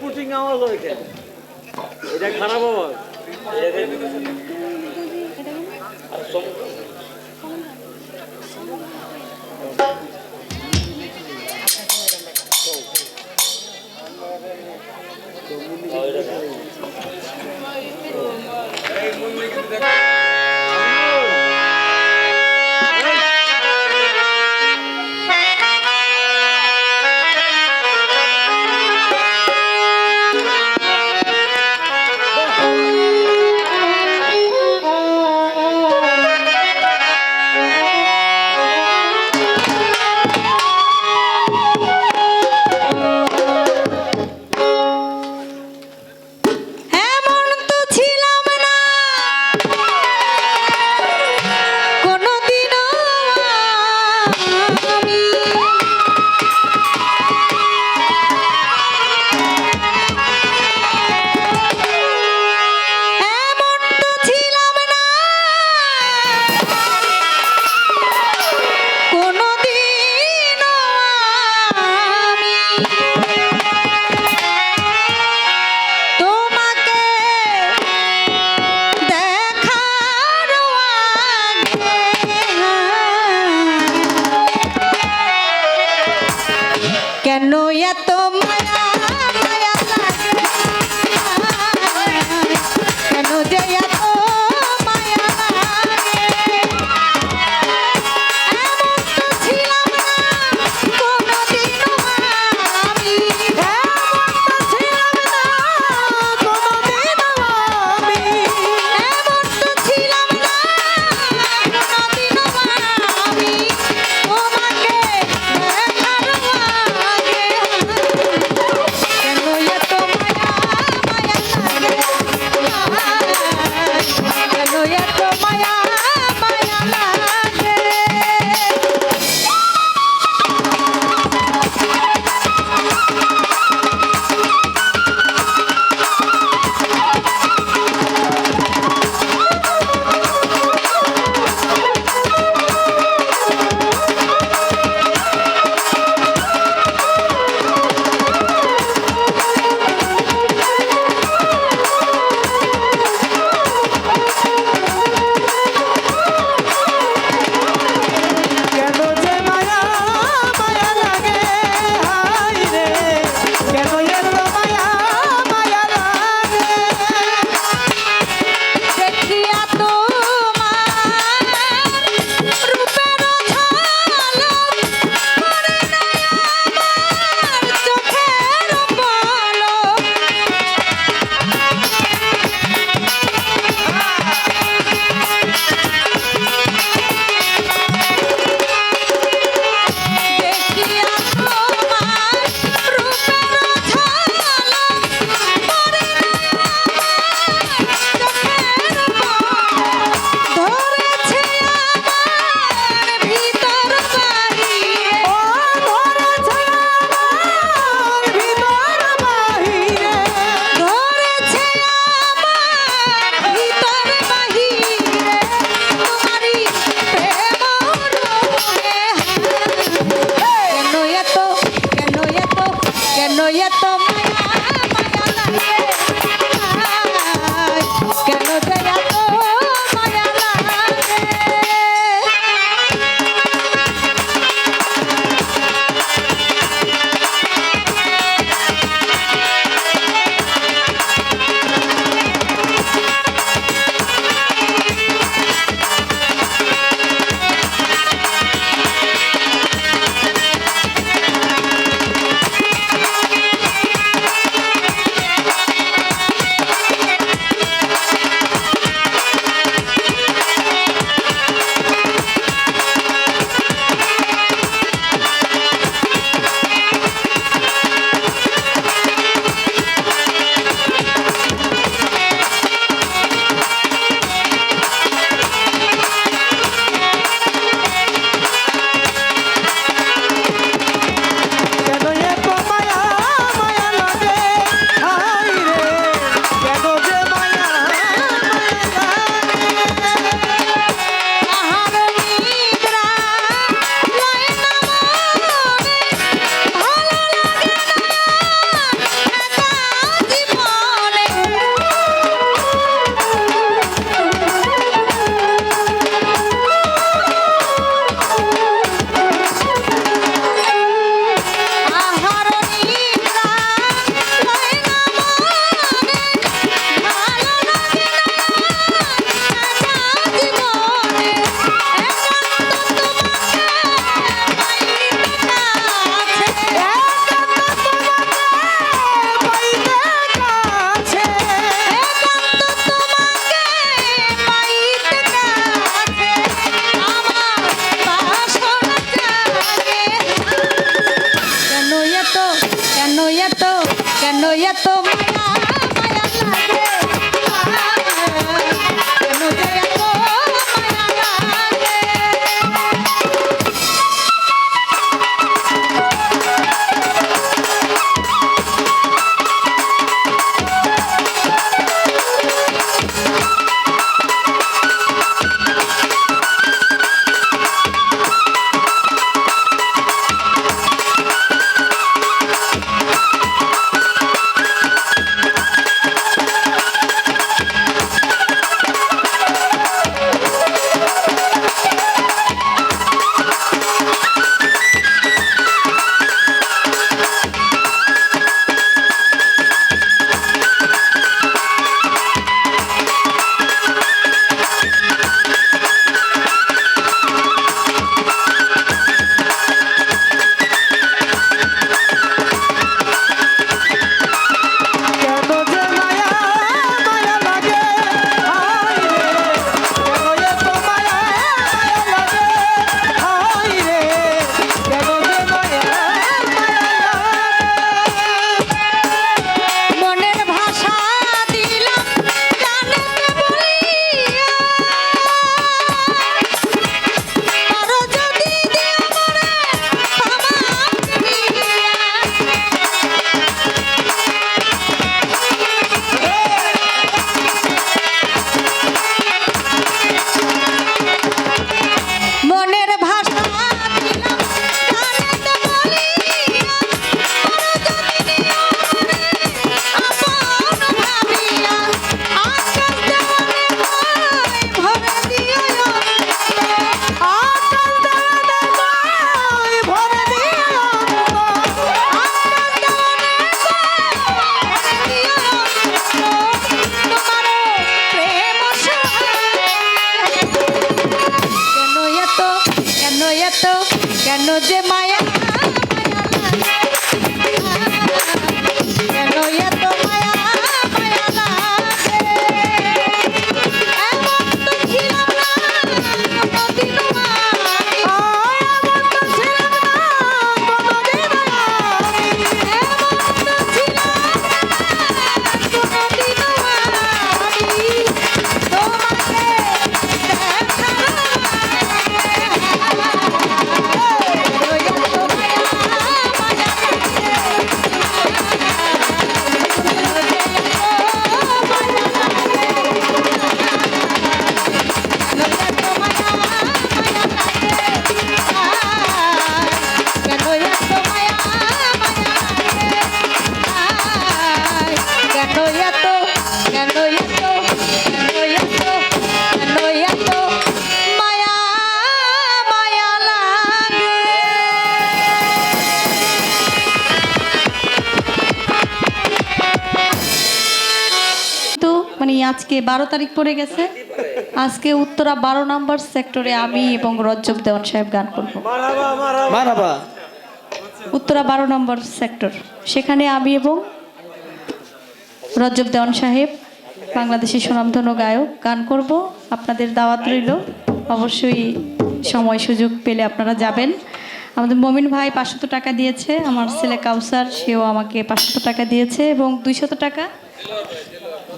Putting আওয়াজ হয় কেন এটা খারাপ আওয়াজ। এমন মানে আজকে বারো তারিখ পড়ে গেছে। আজকে উত্তরা বারো নম্বর সেক্টরে আমি এবং রজ্জব দেওয়ান সাহেব গান করব। উত্তরা বারো নম্বর সেক্টর। সেখানে আমি এবং রজ্জব দেওয়ান সাহেব বাংলাদেশের সুনামধন্য গায়ক গান করব। আপনাদের দাওয়াত রইল। অবশ্যই সময় সুযোগ পেলে আপনারা যাবেন। আমাদের মমিন ভাই পাঁচশত টাকা দিয়েছে। আমার ছেলে কাউসার সেও আমাকে পাঁচশত টাকা দিয়েছে এবং দুইশত টাকা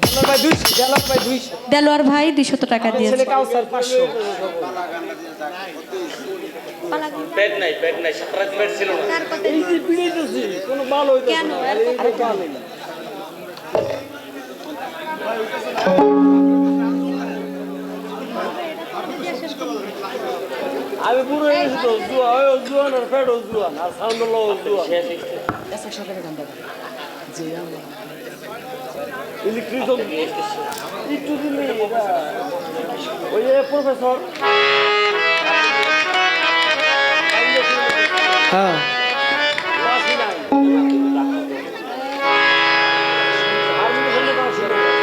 জালাল ভাই 200 জালাল ভাই 200 দেলোয়ার ভাই দুইশত টাকা দিয়েছে। ছেলে কাউসার 500 পেট নাই পেট নাই সারা পেট ছিল না। এই যে পিড়াইতেছি কোনো মাল হইতাছে না। আরে কাল আমি পুরো এই জুয়া জুয়ান আর ফেড জুয়ান। আর sound Ele cria E tudo me. olha é professor. Ah.